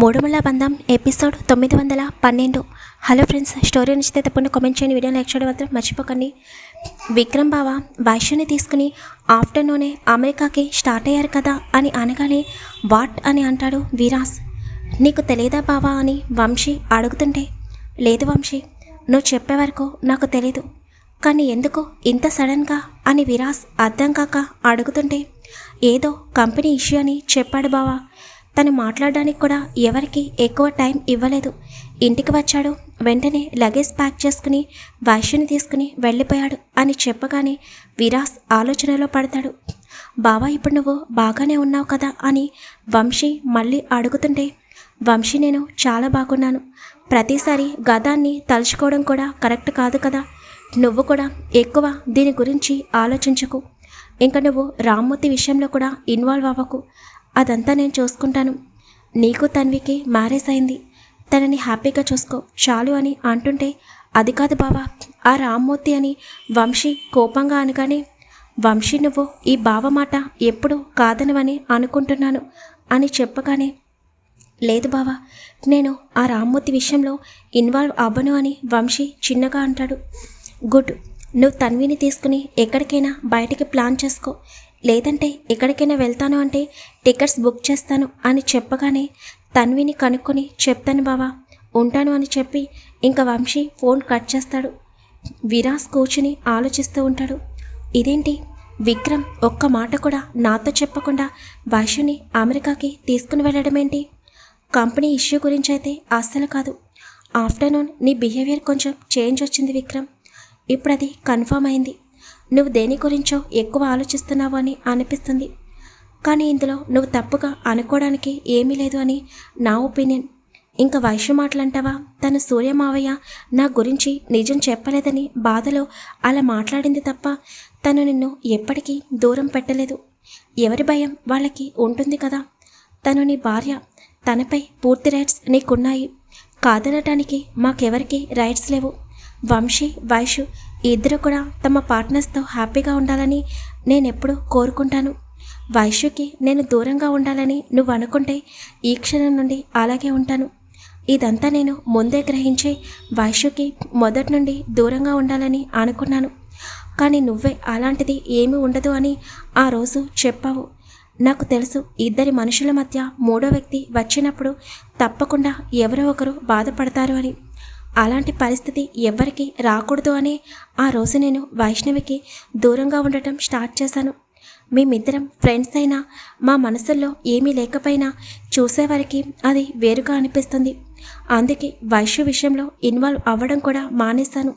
మూడుమల బంధం ఎపిసోడ్ తొమ్మిది వందల పన్నెండు. హలో ఫ్రెండ్స్ స్టోరీ నచ్చితే తప్పకుండా కామెంట్ చేయండి. వీడియో లైక్ చేయడం మాత్రం మర్చిపోకండి. విక్రమ్ బావ వైశ్యని తీసుకుని ఆఫ్టర్నూనే అమెరికాకి స్టార్ట్ అయ్యారు కదా అని అనగానే వాట్ అని అంటాడు విరాస్. నీకు తెలియదా బావా అని వంశీ అడుగుతుంటే లేదు వంశీ నువ్వు చెప్పే వరకు నాకు తెలీదు. కానీ ఎందుకు ఇంత సడన్గా అని విరాస్ అర్థం కాక అడుగుతుంటే ఏదో కంపెనీ ఇష్యూ అని చెప్పాడు బావా. తను మాట్లాడడానికి కూడా ఎవరికి ఎక్కువ టైం ఇవ్వలేదు. ఇంటికి వచ్చాడు. వెంటనే లగేజ్ ప్యాక్ చేసుకుని వైశ్యుని తీసుకుని వెళ్ళిపోయాడు అని చెప్పగానే విరాస్ ఆలోచనలో పడతాడు. బావా ఇప్పుడు నువ్వు బాగానే ఉన్నావు కదా అని వంశీ మళ్ళీ అడుగుతుంటే వంశీ నేను చాలా బాగున్నాను. ప్రతిసారి గదాన్ని తలుచుకోవడం కూడా కరెక్ట్ కాదు కదా. నువ్వు కూడా ఎక్కువ దీని గురించి ఆలోచించకు. ఇంకా నువ్వు రామ్మూర్తి విషయంలో కూడా ఇన్వాల్వ్ అవ్వకు. అదంతా నేను చూసుకుంటాను. నీకు తన్వికి మ్యారేజ్ అయింది. తనని హ్యాపీగా చూసుకో. చాలు అని అంటుంటే అది కాదు బావా ఆ రామ్మూర్తి అని వంశీ కోపంగా అనగానే వంశీ నువ్వు ఈ బావ మాట ఎప్పుడు కాదనవని అనుకుంటున్నాను అని చెప్పగానే లేదు బావా నేను ఆ రామ్మూర్తి విషయంలో ఇన్వాల్వ్ అవ్వను అని వంశీ చిన్నగా అంటాడు. గుడ్ నువ్వు తన్విని తీసుకుని ఎక్కడికైనా బయటికి ప్లాన్ చేసుకో. లేదంటే ఎక్కడికైనా వెళ్తాను అంటే టికెట్స్ బుక్ చేస్తాను అని చెప్పగానే తన్విని కనుక్కొని చెప్తాను బావా ఉంటాను అని చెప్పి ఇంకా వంశీ ఫోన్ కట్ చేస్తాడు. విరాస్ కూర్చుని ఆలోచిస్తూ ఉంటాడు. ఇదేంటి? విక్రమ్ ఒక్క మాట కూడా నాతో చెప్పకుండా వైశ్యుని అమెరికాకి తీసుకుని వెళ్ళడం ఏంటి కంపెనీ ఇష్యూ గురించి అయితే అస్సలు కాదు. ఆఫ్టర్నూన్ నీ బిహేవియర్ కొంచెం చేంజ్ వచ్చింది విక్రమ్. ఇప్పుడు అది కన్ఫర్మ్ అయింది. నువ్వు దేని గురించో ఎక్కువ ఆలోచిస్తున్నావు అని అనిపిస్తుంది. కానీ ఇందులో నువ్వు తప్పుగా అనుకోవడానికి ఏమీ లేదు అని నా ఒపీనియన్. ఇంకా వైశ్య మాటలంటావా? తన సూర్యమావయ్య నా గురించి నిజం చెప్పలేదని బాధలో అలా మాట్లాడింది తప్ప తను నిన్ను ఎప్పటికీ దూరం పెట్టలేదు. ఎవరి భయం వాళ్ళకి ఉంటుంది కదా. తను నీ భార్య తనపై పూర్తి రైట్స్ నీకున్నాయి. కాదనటానికి మాకెవరికి రైట్స్ లేవు. వంశీ వైషు ఇద్దరు కూడా తమ పార్ట్నర్స్తో హ్యాపీగా ఉండాలని నేనెప్పుడు కోరుకుంటాను. వైశ్యుకి నేను దూరంగా ఉండాలని నువ్వు అనుకుంటే ఈ క్షణం నుండి అలాగే ఉంటాను. ఇదంతా నేను ముందే గ్రహించి వైశ్యుకి మొదటి నుండి దూరంగా ఉండాలని అనుకున్నాను. కానీ నువ్వే అలాంటిది ఏమీ ఉండదు అని ఆ రోజు చెప్పావు. నాకు తెలుసు ఇద్దరి మనుషుల మధ్య మూడో వ్యక్తి వచ్చినప్పుడు తప్పకుండా ఎవరో ఒకరు బాధపడతారు అని. అలాంటి పరిస్థితి ఎవ్వరికీ రాకూడదు అని ఆ రోజు నేను వైష్ణవికి దూరంగా ఉండటం స్టార్ట్ చేశాను. మేమిద్దరం ఫ్రెండ్స్ అయినా మా మనసుల్లో ఏమీ లేకపోయినా చూసేవారికి అది వేరుగా అనిపిస్తుంది. అందుకే వైశ్య విషయంలో ఇన్వాల్వ్ అవ్వడం కూడా మానేశాను.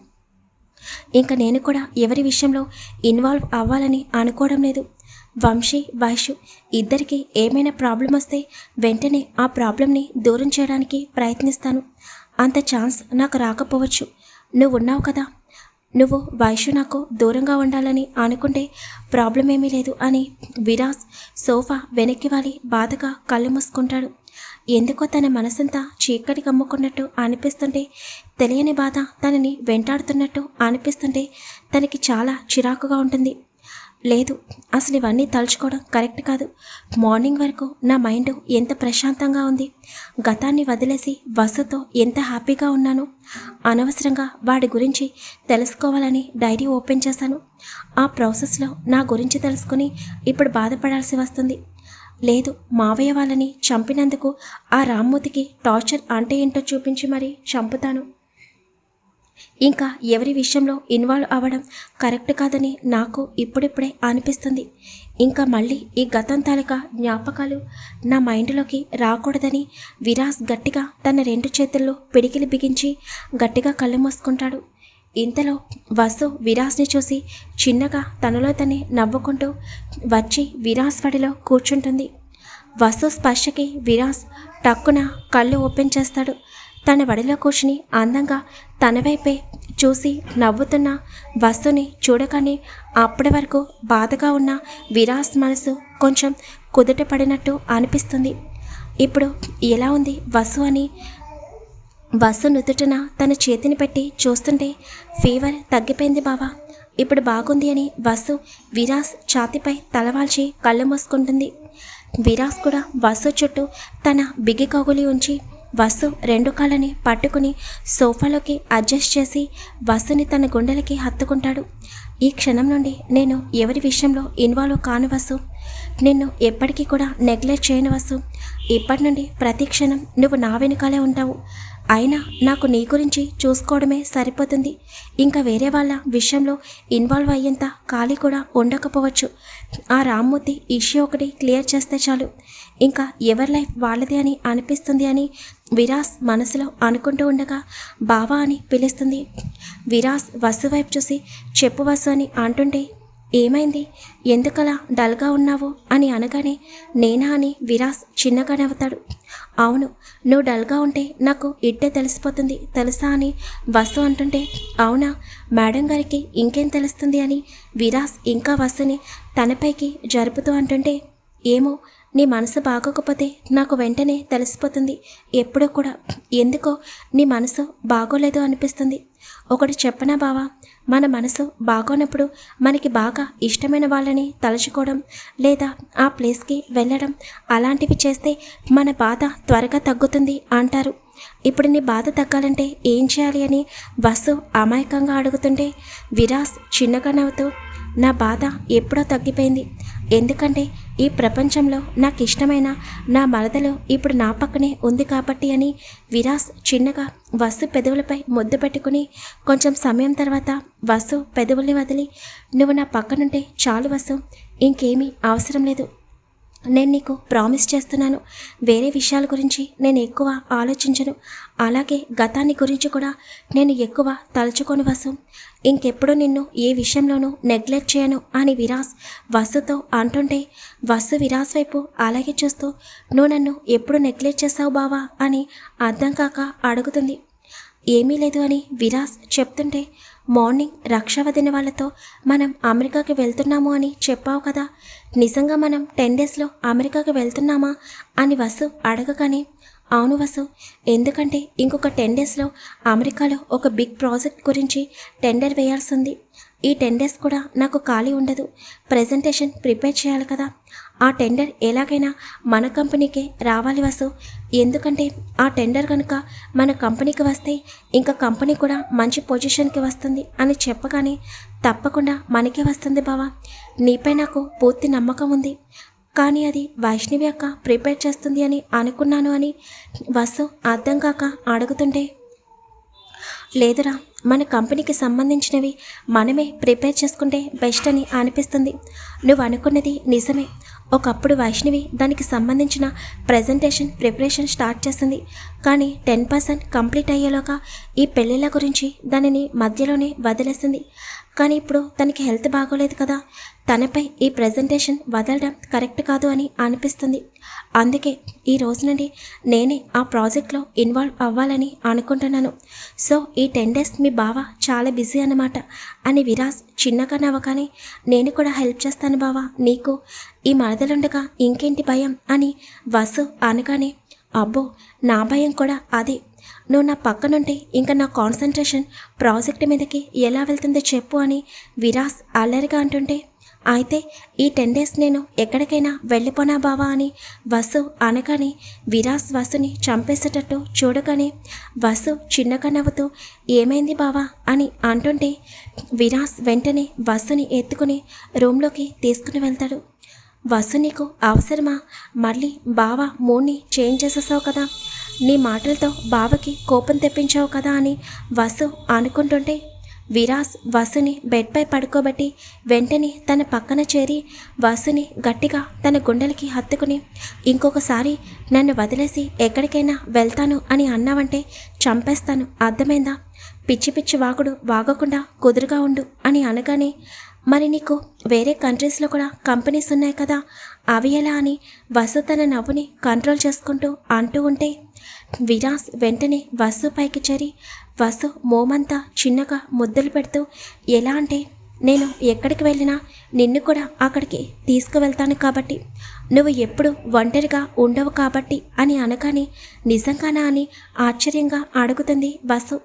ఇంకా నేను కూడా ఎవరి విషయంలో ఇన్వాల్వ్ అవ్వాలని అనుకోవడం లేదు. వంశీ వైషు ఇద్దరికి ఏమైనా ప్రాబ్లం వస్తే వెంటనే ఆ ప్రాబ్లంని దూరం చేయడానికి ప్రయత్నిస్తాను. అంత ఛాన్స్ నాకు రాకపోవచ్చు. నువ్వు ఉన్నావు కదా. నువ్వు వైషు నాకు దూరంగా ఉండాలని అనుకుంటే ప్రాబ్లం ఏమీ లేదు అని విరాస్ సోఫా వెనక్కి వాలి బాధగా కళ్ళు మూసుకుంటాడు. ఎందుకో తన మనసంతా చీకటి కమ్ముకున్నట్టు అనిపిస్తుంటే తెలియని బాధ తనని వెంటాడుతున్నట్టు అనిపిస్తుంటే తనకి చాలా చిరాకుగా ఉంటుంది. లేదు అసలు ఇవన్నీ తలుచుకోవడం కరెక్ట్ కాదు. మార్నింగ్ వరకు నా మైండ్ ఎంత ప్రశాంతంగా ఉంది. గతాన్ని వదిలేసి వసుతో ఎంత హ్యాపీగా ఉన్నాను. అనవసరంగా వాడి గురించి తెలుసుకోవాలని డైరీ ఓపెన్ చేశాను. ఆ ప్రాసెస్లో నా గురించి తెలుసుకుని ఇప్పుడు బాధపడాల్సి వస్తుంది. లేదు మావయ్య వాళ్ళని చంపినందుకు ఆ రామ్మూతికి టార్చర్ అంటే ఏంటో చూపించి మరీ చంపుతాను. ఇంకా ఎవరి విషయంలో ఇన్వాల్వ్ అవ్వడం కరెక్ట్ కాదని నాకు ఇప్పుడిప్పుడే అనిపిస్తుంది. ఇంకా మళ్ళీ ఈ గతం తాలూకా జ్ఞాపకాలు నా మైండ్లోకి రాకూడదని విరాస్ గట్టిగా తన రెండు చేతుల్లో పిడికిలి బిగించి గట్టిగా కళ్ళు మూసుకుంటాడు. ఇంతలో వసు విరాస్ని చూసి చిన్నగా తనలో తనే నవ్వుకుంటూ వచ్చి విరాస్ వడిలో కూర్చుంటుంది. వసు స్పర్శకి విరాస్ టక్కున కళ్ళు ఓపెన్ చేస్తాడు. తన వడిలో కూర్చుని అందంగా తన వైపే చూసి నవ్వుతున్న వస్తుని చూడగానే అప్పటి వరకు బాధగా ఉన్న విరాస్ మనసు కొంచెం కుదుట పడినట్టు అనిపిస్తుంది. ఇప్పుడు ఎలా ఉంది వసు అని వసు నుదుటన తన చేతిని పెట్టి చూస్తుంటే ఫీవర్ తగ్గిపోయింది బావా. ఇప్పుడు బాగుంది అని వసు విరాస్ ఛాతిపై తలవాల్చి కళ్ళు మూసుకుంటుంది. విరాస్ కూడా వసు చుట్టూ తన బిగి కగులి ఉంచి వసు రెండు కాళ్ళని పట్టుకుని సోఫాలోకి అడ్జస్ట్ చేసి వసుని తన గుండెలకి హత్తుకుంటాడు. ఈ క్షణం నుండి నేను ఎవరి విషయంలో ఇన్వాల్వ్ కాను వసు? నిన్ను ఎప్పటికీ కూడా నెగ్లెక్ట్ చేయను వసు. ఇప్పటి నుండి ప్రతి క్షణం నువ్వు నా వెనుకాలే ఉంటావు. అయినా నాకు నీ గురించి చూసుకోవడమే సరిపోతుంది. ఇంకా వేరే వాళ్ళ విషయంలో ఇన్వాల్వ్ అయ్యేంత ఖాళీ కూడా ఉండకపోవచ్చు. ఆ రామ్మూర్తి ఇష్యూ ఒకటి క్లియర్ చేస్తే చాలు. ఇంకా ఎవరి లైఫ్ వాళ్ళదే అని అనిపిస్తుంది అని విరాస్ మనసులో అనుకుంటూ ఉండగా బావా అని పిలుస్తుంది. విరాస్ వసు వైపు చూసి చెప్పు వసు అని అంటుంటే ఏమైంది? ఎందుకలా డల్గా ఉన్నావు? అని అనగానే నేనా అని విరాస్ చిన్నగా నవ్వుతాడు. అవును నువ్వు డల్గా ఉంటే నాకు ఇట్టే తెలిసిపోతుంది తెలుసా అని వసు అంటుంటే అవునా మేడం గారికి ఇంకేం తెలుస్తుంది అని విరాస్ ఇంకా వసుని తనపైకి జరుపుతూ అంటుంటే ఏమో నీ మనసు బాగోకపోతే నాకు వెంటనే తెలిసిపోతుంది. ఎప్పుడూ కూడా. ఎందుకో? నీ మనసు బాగోలేదు అనిపిస్తుంది. ఒకటి చెప్పనా బావా? మన మనసు బాగోనప్పుడు మనకి బాగా ఇష్టమైన వాళ్ళని తలుచుకోవడం లేదా ఆ ప్లేస్కి వెళ్ళడం అలాంటివి చేస్తే మన బాధ త్వరగా తగ్గుతుంది అంటారు. ఇప్పుడు నీ బాధ తగ్గాలంటే ఏం చేయాలి అని వసు అమాయకంగా అడుగుతుంటే విరాస్ చిన్నగా నవ్వుతూ నా బాధ ఎప్పుడో తగ్గిపోయింది. ఎందుకంటే ఈ ప్రపంచంలో నాకు ఇష్టమైన నా మరదలు ఇప్పుడు నా పక్కనే ఉంది కాబట్టి అని విరాస్ చిన్నగా వసు పెదవులపై ముద్దు పెట్టుకుని కొంచెం సమయం తర్వాత వసు పెదవుల్ని వదిలి నువ్వు నా పక్కనుంటే చాలు వసు ఇంకేమీ అవసరం లేదు నేను నీకు ప్రామిస్ చేస్తున్నాను. వేరే విషయాల గురించి నేను ఎక్కువ ఆలోచించను. అలాగే గతాన్ని గురించి కూడా నేను ఎక్కువ తలుచుకొని వసు ఇంకెప్పుడు నిన్ను ఏ విషయంలోనూ నెగ్లెక్ట్ చేయను అని విరాస్ వసుతో అంటుంటే వసు విరాస్ వైపు అలాగే చూస్తూ నువ్వు నన్ను ఎప్పుడు నెగ్లెక్ట్ చేస్తావు బావా? అని అర్థం కాక అడుగుతుంది. ఏమీ లేదు అని విరాస్ చెప్తుంటే మార్నింగ్ రక్షావదిన వాళ్ళతో మనం అమెరికాకి వెళ్తున్నాము అని చెప్పావు కదా. నిజంగా మనం టెన్ డేస్లో అమెరికాకి వెళ్తున్నామా? అని వసు అడగగానే అవును వసు ఎందుకంటే ఇంకొక టెన్ డేస్లో అమెరికాలో ఒక బిగ్ ప్రాజెక్ట్ గురించి టెండర్ వేయాల్సింది ఈ టెన్ డేస్ కూడా నాకు ఖాళీ ఉండదు. ప్రజెంటేషన్ ప్రిపేర్ చేయాలి కదా. ఆ టెండర్ ఎలాగైనా మన కంపెనీకే రావాలి వసు. ఎందుకంటే ఆ టెండర్ కనుక మన కంపెనీకి వస్తే ఇంకా కంపెనీ కూడా మంచి పొజిషన్కి వస్తుంది అని చెప్పగానే తప్పకుండా మనకే వస్తుంది బావా. నీపై నాకు పూర్తి నమ్మకం ఉంది. కానీ అది వైష్ణవి అక్క ప్రిపేర్ చేస్తుంది అని అనుకున్నాను అని వసు అర్థం కాక అడుగుతుంటే లేదురా మన కంపెనీకి సంబంధించినవి మనమే ప్రిపేర్ చేసుకుంటే బెస్ట్ అని అనిపిస్తుంది. నువ్వు అనుకున్నది నిజమే. ఒకప్పుడు వైష్ణవి దానికి సంబంధించిన ప్రజెంటేషన్ ప్రిపరేషన్ స్టార్ట్ చేసింది. కానీ టెన్ పర్సెంట్ కంప్లీట్ అయ్యేలోగా ఈ పెళ్ళిళ్ళ గురించి దానిని మధ్యలోనే వదిలేసింది. కానీ ఇప్పుడు తనకి హెల్త్ బాగోలేదు కదా. తనపై ఈ ప్రజెంటేషన్ వదలడం కరెక్ట్ కాదు అని అనిపిస్తుంది. అందుకే ఈ రోజు నుండి నేనే ఆ ప్రాజెక్ట్లో ఇన్వాల్వ్ అవ్వాలని అనుకుంటున్నాను. సో ఈ టెన్ డేస్ మీ బావ చాలా బిజీ అన్నమాట. అని విరాజ్ చిన్నగా నవ్వగానే నేను కూడా హెల్ప్ చేస్తాను బావా నీకు ఈ మరదలుండగా ఇంకేంటి భయం? అని వసు అనగానే అబ్బో నా భయం కూడా అదే. నువ్వు నా పక్కనుంటే ఇంకా నా కాన్సన్ట్రేషన్ ప్రాజెక్ట్ మీదకి ఎలా వెళ్తుందో చెప్పు అని విరాస్ అల్లరిగా అంటుంటే అయితే ఈ టెన్ డేస్ నేను ఎక్కడికైనా వెళ్ళిపోనా బావా అని వసు అనగానే విరాస్ వసుని చంపేసేటట్టు చూడగానే వసు చిన్నగా నవ్వుతూ ఏమైంది బావా? అని అంటుంటే విరాస్ వెంటనే వసుని ఎత్తుకుని రూమ్లోకి తీసుకుని వెళ్తాడు. వసు నీకు అవసరమా? మళ్ళీ బావ మూడ్ని చేంజ్ చేసేసావు కదా. నీ మాటలతో బావకి కోపం తెప్పించావు కదా అని వసు అనుకుంటుంటే విరాస్ వసుని బెడ్పై పడుకోబెట్టి వెంటనే తన పక్కన చేరి వసుని గట్టిగా తన గుండెలకి హత్తుకుని ఇంకొకసారి నన్ను వదిలేసి ఎక్కడికైనా వెళ్తాను అని అన్నావంటే చంపేస్తాను. అర్థమైందా? పిచ్చి పిచ్చి వాగుడు వాగకుండా కుదురుగా ఉండు అని అనగానే మరి నీకు వేరే కంట్రీస్లో కూడా కంపెనీస్ ఉన్నాయి కదా? అవి ఎలా అని వసు తన నవ్వుని కంట్రోల్ చేసుకుంటూ అంటూ ఉంటే విరాస్ వెంటనే వసు పైకి చేరి వసు మోమంతా చిన్నగా ముద్దలు పెడుతూ ఎలా అంటే నేను ఎక్కడికి వెళ్ళినా నిన్ను కూడా అక్కడికి తీసుకువెళ్తాను కాబట్టి నువ్వు ఎప్పుడు ఒంటరిగా ఉండవు కాబట్టి అని అనగానే నిజంగానా అని ఆశ్చర్యంగా అడుగుతుంది వసు.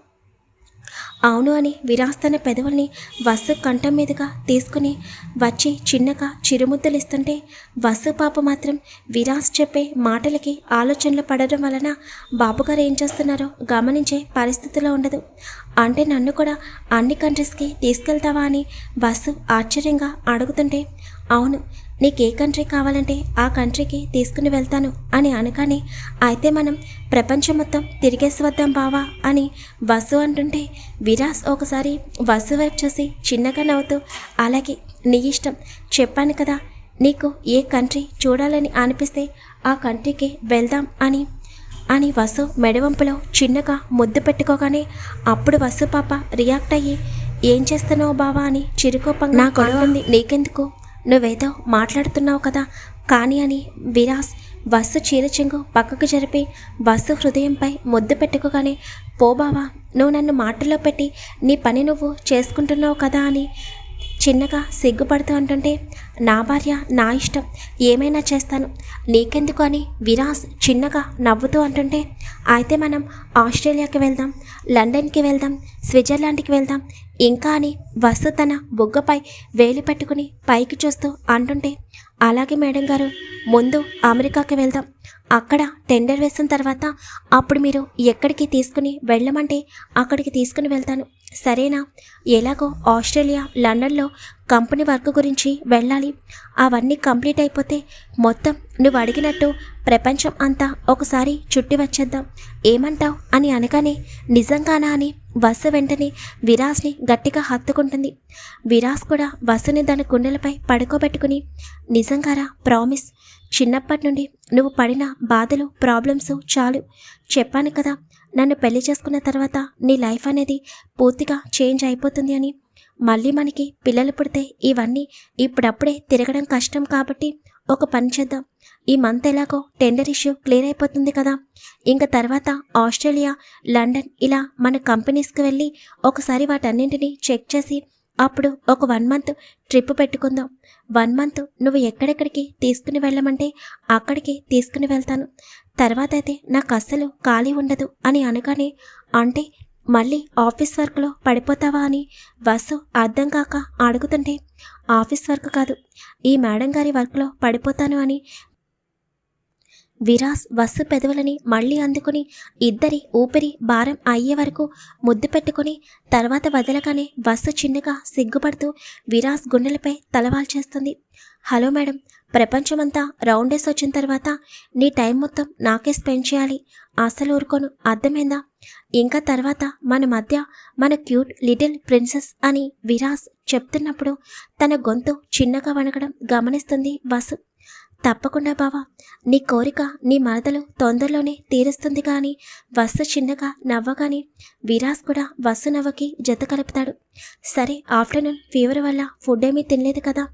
అవును అని విరాస్ తన పెదవుల్ని వసు కంఠం మీదుగా తీసుకుని వచ్చి చిన్నగా చిరుముద్దులు ఇస్తుంటే వసు పాప మాత్రం విరాస్ చెప్పే మాటలకి ఆలోచనలు పడడం వలన బాబుగారు ఏం చేస్తున్నారో గమనించే పరిస్థితిలో ఉండదు. అంటే నన్ను కూడా అన్ని కంట్రీస్కి తీసుకెళ్తావా అని బస్సు ఆశ్చర్యంగా అడుగుతుంటే అవును నీకు ఏ కంట్రీ కావాలంటే ఆ కంట్రీకి తీసుకుని వెళ్తాను అని అనగానే అయితే మనం ప్రపంచం మొత్తం తిరిగేసి వద్దాం బావా అని వసు అంటుంటే విరాస్ ఒకసారి వసు వైపు చూసి చిన్నగా నవ్వుతూ అలాగే నీ ఇష్టం. చెప్పాను కదా నీకు ఏ కంట్రీ చూడాలని అనిపిస్తే ఆ కంట్రీకి వెళ్దాం అని. అని వసు మెడవంపులో చిన్నగా ముద్దు పెట్టుకోగానే అప్పుడు వసు పాప రియాక్ట్ అయ్యి ఏం చేస్తున్నావు బావా? అని చిరుకోపంగా నా గొడవ ఉంది నీకెందుకు? నువ్వేదో మాట్లాడుతున్నావు కదా. కానీ అని విరాస్ బస్సు చీరచెంగు పక్కకు జరిపి బస్సు హృదయంపై ముద్దు పెట్టుకోగానే పోబావా నువ్వు నన్ను మాటల్లో పెట్టి నీ పని నువ్వు చేసుకుంటున్నావు కదా అని చిన్నగా సిగ్గుపడుతూ అంటుంటే నా భార్య నా ఇష్టం ఏమైనా చేస్తాను. నీకెందుకు అని విరాస్ చిన్నగా నవ్వుతూ అంటుంటే అయితే మనం ఆస్ట్రేలియాకి వెళ్దాం లండన్కి వెళ్దాం స్విట్జర్లాండ్కి వెళ్దాం. ఇంకా అని వసు తన బుగ్గపై వేలు పెట్టుకుని పైకి చూస్తూ అంటుంటే అలాగే మేడం గారు ముందు అమెరికాకి వెళ్దాం. అక్కడ టెండర్ వేసిన తర్వాత అప్పుడు మీరు ఎక్కడికి తీసుకుని వెళ్ళమంటే అక్కడికి తీసుకుని వెళ్తాను. సరేనా? ఎలాగో ఆస్ట్రేలియా లండన్లో కంపెనీ వర్క్ గురించి వెళ్ళాలి. అవన్నీ కంప్లీట్ అయిపోతే మొత్తం నువ్వు అడిగినట్టు ప్రపంచం అంతా ఒకసారి చుట్టి వచ్చేద్దాం. ఏమంటావు? అని అనగానే నిజంగానా అని బస్సు వెంటనే విరాస్ని గట్టిగా హత్తుకుంటుంది. విరాస్ కూడా బస్సుని దాని గుండెలపై పడుకోబెట్టుకుని నిజంగారా ప్రామిస్? చిన్నప్పటి నుండి నువ్వు పడిన బాధలు ప్రాబ్లమ్స్ చాలు. చెప్పాను కదా నన్ను పెళ్ళి చేసుకున్న తర్వాత నీ లైఫ్ అనేది పూర్తిగా చేంజ్ అయిపోతుంది అని. మళ్ళీ మనకి పిల్లలు పుడితే ఇవన్నీ ఇప్పుడప్పుడే తిరగడం కష్టం కాబట్టి ఒక పని చేద్దాం. ఈ మంత్ ఎలాగో టెండర్ ఇష్యూ క్లియర్ అయిపోతుంది కదా. ఇంకా తర్వాత ఆస్ట్రేలియా లండన్ ఇలా మన కంపెనీస్కి వెళ్ళి ఒకసారి వాటన్నింటినీ చెక్ చేసి అప్పుడు ఒక వన్ మంత్ ట్రిప్ పెట్టుకుందాం. వన్ మంత్ నువ్వు ఎక్కడెక్కడికి తీసుకుని వెళ్ళమంటే అక్కడికి తీసుకుని వెళ్తాను. తర్వాత అయితే నాకు అస్సలు ఖాళీ ఉండదు అని అనగానే అంటే మళ్ళీ ఆఫీస్ వర్క్లో పడిపోతావా? అని వసు అర్థం కాక అడుగుతుంటే ఆఫీస్ వర్క్ కాదు. ఈ మేడం గారి వర్క్లో పడిపోతాను అని విరాస్ వస్సు పెదవులని మళ్ళీ అందుకుని ఇద్దరి ఊపిరి భారం అయ్యే వరకు ముద్దు పెట్టుకుని తర్వాత వదలగానే వస్సు చిన్నగా సిగ్గుపడుతూ విరాస్ గుండెలపై తలవాల్చేస్తుంది హలో మేడం ప్రపంచమంతా రౌండేస్ వచ్చిన తర్వాత నీ టైం మొత్తం నాకే స్పెండ్ చేయాలి. అసలు ఊరుకోను. అర్థమైందా? ఇంకా తర్వాత మన మధ్య మన క్యూట్ లిటిల్ ప్రిన్సెస్ అని విరాస్ చెప్తున్నప్పుడు తన గొంతు చిన్నగా వణకడం గమనిస్తుంది వసు. తప్పకుండా బావా. నీ కోరిక నీ మరదలు తొందరలోనే తీరుస్తుంది కానీ వస్సు చిన్నగా నవ్వగానే విరాస్ కూడా వస్సు నవ్వకి జత కలుపుతాడు. సరే ఆఫ్టర్నూన్ ఫీవర్ వల్ల ఫుడ్ ఏమీ తినలేదు కదా.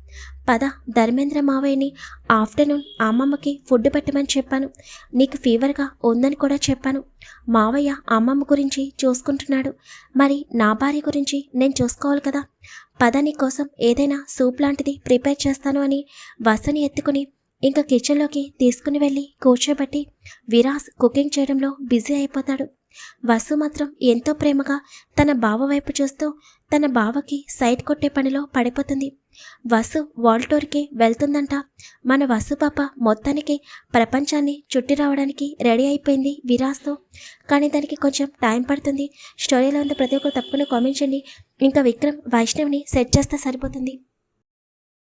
పద ధర్మేంద్ర మావయ్యని ఆఫ్టర్నూన్ అమ్మమ్మకి ఫుడ్ పెట్టమని చెప్పాను. నీకు ఫీవర్గా ఉందని కూడా చెప్పాను. మావయ్య అమ్మమ్మ గురించి చూసుకుంటున్నాడు. మరి నా భార్య గురించి నేను చూసుకోవాలి కదా. పద నీ కోసం ఏదైనా సూప్ లాంటిది ప్రిపేర్ చేస్తాను అని వసని ఎత్తుకుని ఇంకా కిచెన్లోకి తీసుకుని వెళ్ళి కూర్చోబెట్టి విరాస్ కుకింగ్ చేయడంలో బిజీ అయిపోతాడు. వసు మాత్రం ఎంతో ప్రేమగా తన బావ వైపు చూస్తూ తన బావకి సైట్ కొట్టే పనిలో పడిపోతుంది. వసు వాల్టోర్కి వెళ్తుందంట. మన వసు పాప మొత్తానికి ప్రపంచాన్ని చుట్టి రావడానికి రెడీ అయిపోయింది విరాస్తో. కానీ దానికి కొంచెం టైం పడుతుంది. స్టోరీలో ఉన్న ప్రతి ఒక్కరు తప్పకుండా కామెంట్ చేయండి. ఇంకా విక్రమ్ వైష్ణవ్ని సెట్ చేస్తే సరిపోతుంది.